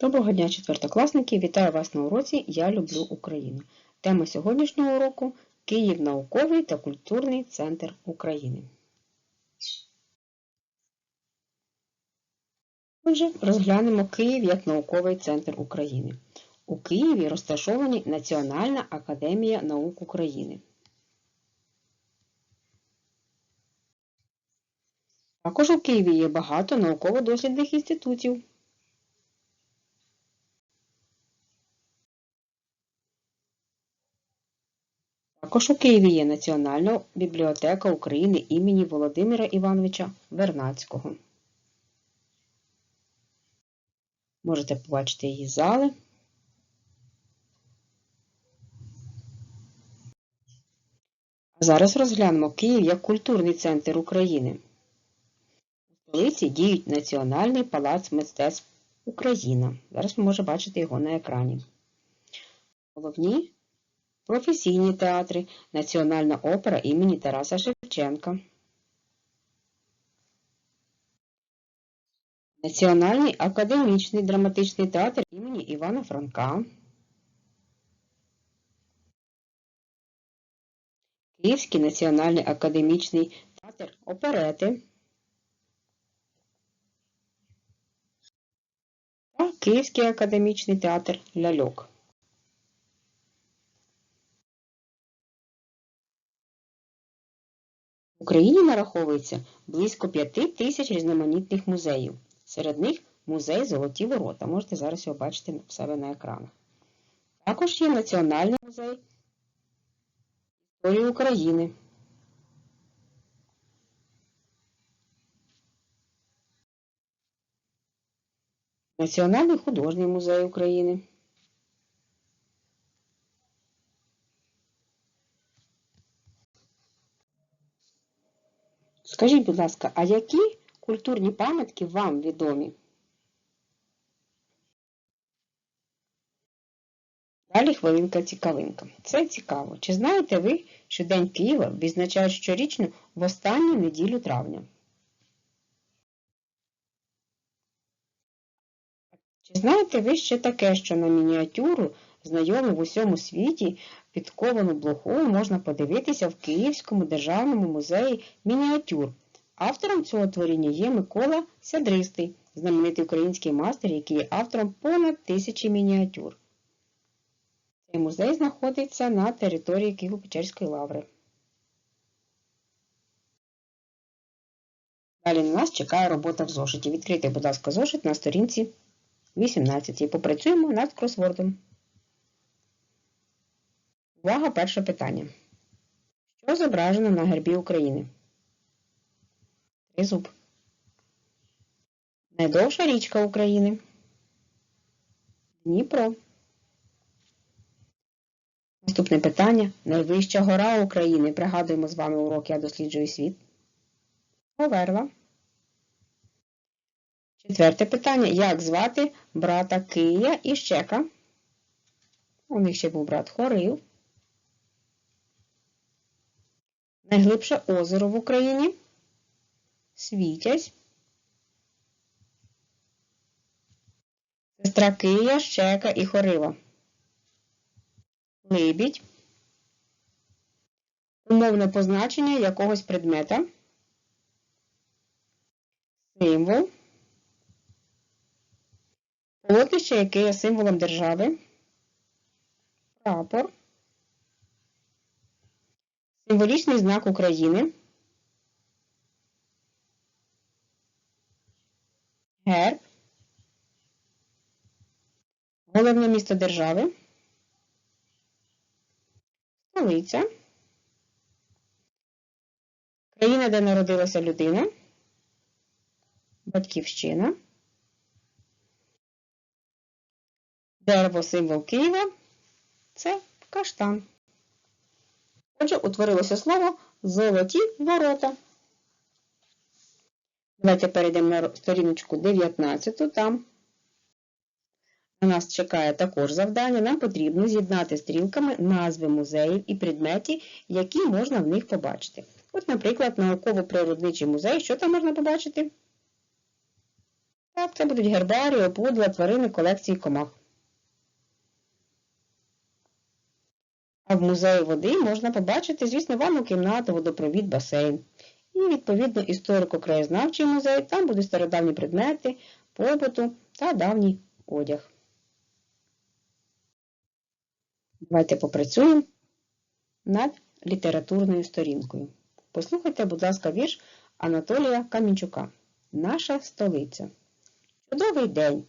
Доброго дня, четвертокласники! Вітаю вас на уроці Я люблю Україну. Тема сьогоднішнього уроку Київ науковий та культурний центр України. Отже, розглянемо Київ як науковий центр України. У Києві розташовані Національна академія наук України. Також у Києві є багато науково-дослідних інститутів. Також у Києві є Національна бібліотека України імені Володимира Івановича Вернацького. Можете побачити її зали. А зараз розглянемо Київ як культурний центр України. У столиці діють Національний палац мистецтв Україна. Зараз ви можете бачити його на екрані. Головні професійні театри, Національна опера імені Тараса Шевченка. Національний академічний драматичний театр імені Івана Франка. Київський національний академічний театр оперети. Київський академічний театр ляльок. В Україні нараховується близько 5 тисяч різноманітних музеїв. Серед них музей Золоті Ворота. Можете зараз його бачити в себе на екранах. Також є Національний музей історії України. Національний художній музей України. Скажіть, будь ласка, а які культурні пам'ятки вам відомі? Далі хвилинка цікавинка. Це цікаво. Чи знаєте ви, що День Києва відзначають щорічно в останню неділю травня? Чи знаєте ви ще таке, що на мініатюру, знайому в усьому світі, підковану блохою можна подивитися в Київському державному музеї мініатюр? Автором цього творіння є Микола Сядристий, знаменитий український мастер, який є автором понад тисячі мініатюр. Цей музей знаходиться на території Києво-Печерської лаври. Далі на нас чекає робота в зошиті. Відкрийте, будь ласка, зошит на сторінці 18 і попрацюємо над кросвордом. Увага, перше питання. Що зображено на гербі України? Тризуб. Найдовша річка України. Дніпро. Наступне питання. Найвища гора України. Пригадуємо з вами урок Я досліджую світ. Говерла. Четверте питання. Як звати брата Кия і Щека? У них ще був брат Хорив. Найглибше озеро в Україні. Світязь. Сестра Кия, Щека і Хорива. Либідь. Умовне позначення якогось предмета. Символ. Полотнище, яке є символом держави. Прапор. Символічний знак України. Герб. Головне місто держави. Столиця. Країна, де народилася людина. Батьківщина. Дерево символ Києва це каштан. Отже, утворилося слово золоті ворота. Давайте перейдемо на сторіночку 19. Там на нас чекає також завдання. Нам потрібно з'єднати стрілками назви музеїв і предметів, які можна в них побачити. От, наприклад, науково-природничий музей. Що там можна побачити? Так, це будуть гербарії, опудла, тварини колекції комах. В музеї води можна побачити, звісно, ванну кімнату, водопровід, басейн. І, відповідно, історико-краєзнавчий музей, там будуть стародавні предмети, побуту та давній одяг. Давайте попрацюємо над літературною сторінкою. Послухайте, будь ласка, вірш Анатолія Камінчука. Наша столиця. Чудовий день,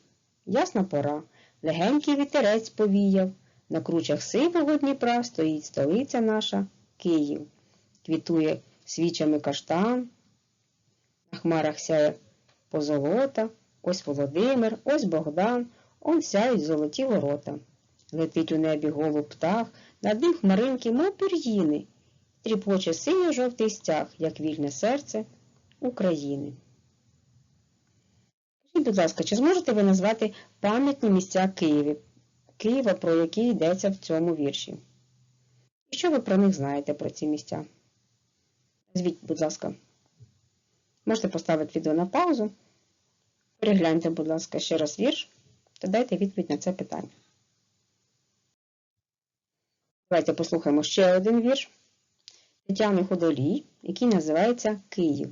ясна пора, легенький вітерець повіяв. На кручах сивого Дніпра стоїть столиця наша Київ. Квітує свічами каштан, на хмарах сяє позолота, ось Володимир, ось Богдан, он сяють золоті ворота. Летить у небі голуб птах, над ним хмаринки, мов пір'їни, тріпоче синьо-жовтий стяг, як вільне серце України. Скажіть, будь ласка, чи зможете ви назвати пам'ятні місця Києві, Києва, про які йдеться в цьому вірші? І що ви про них знаєте, про ці місця? Назвіть, будь ласка. Можете поставити відео на паузу. Перегляньте, будь ласка, ще раз вірш та дайте відповідь на це питання. Давайте послухаємо ще один вірш Тетяни Ходолій, який називається Київ.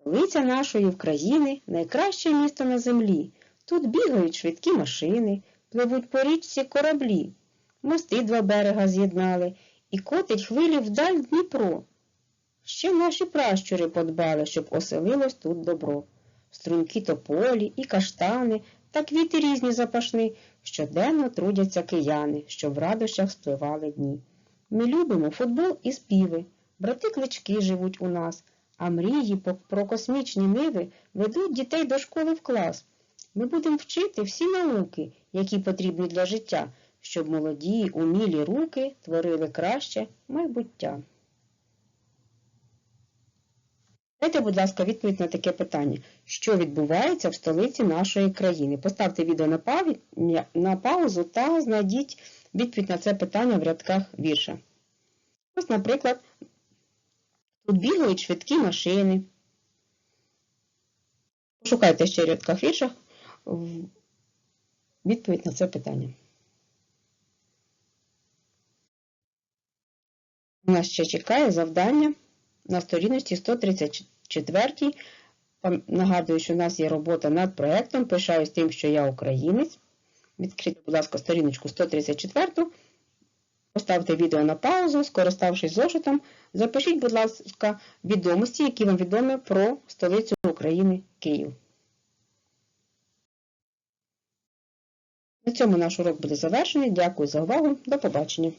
Столиця нашої України найкраще місто на землі. Тут бігають швидкі машини, пливуть по річці кораблі, мости два берега з'єднали і котить хвилі вдаль Дніпро. Ще наші пращури подбали, щоб оселилось тут добро. Струнки тополі і каштани та квіти різні запашні, щоденно трудяться кияни, щоб в радощах спливали дні. Ми любимо футбол і співи, брати клички живуть у нас, а мрії про космічні ниви ведуть дітей до школи в клас. Ми будемо вчити всі науки, які потрібні для життя, щоб молоді, умілі руки творили краще майбуття. Дайте, будь ласка, відповідь на таке питання. Що відбувається в столиці нашої країни? Поставте відео на, паві... на паузу та знайдіть відповідь на це питання в рядках вірша. Ось, наприклад, тут бігають швидкі машини. Пошукайте ще в рядках віршах відповідь на це питання. У Нас ще чекає завдання на сторіночці 134. Нагадую, що у нас є робота над проєктом. Пишаюсь тим, що я українець. Відкрийте, будь ласка, сторіночку 134. Поставте відео на паузу, скориставшись зошитом, запишіть, будь ласка, відомості, які вам відомі про столицю України Київ. На цьому наш урок буде завершений. Дякую за увагу. До побачення.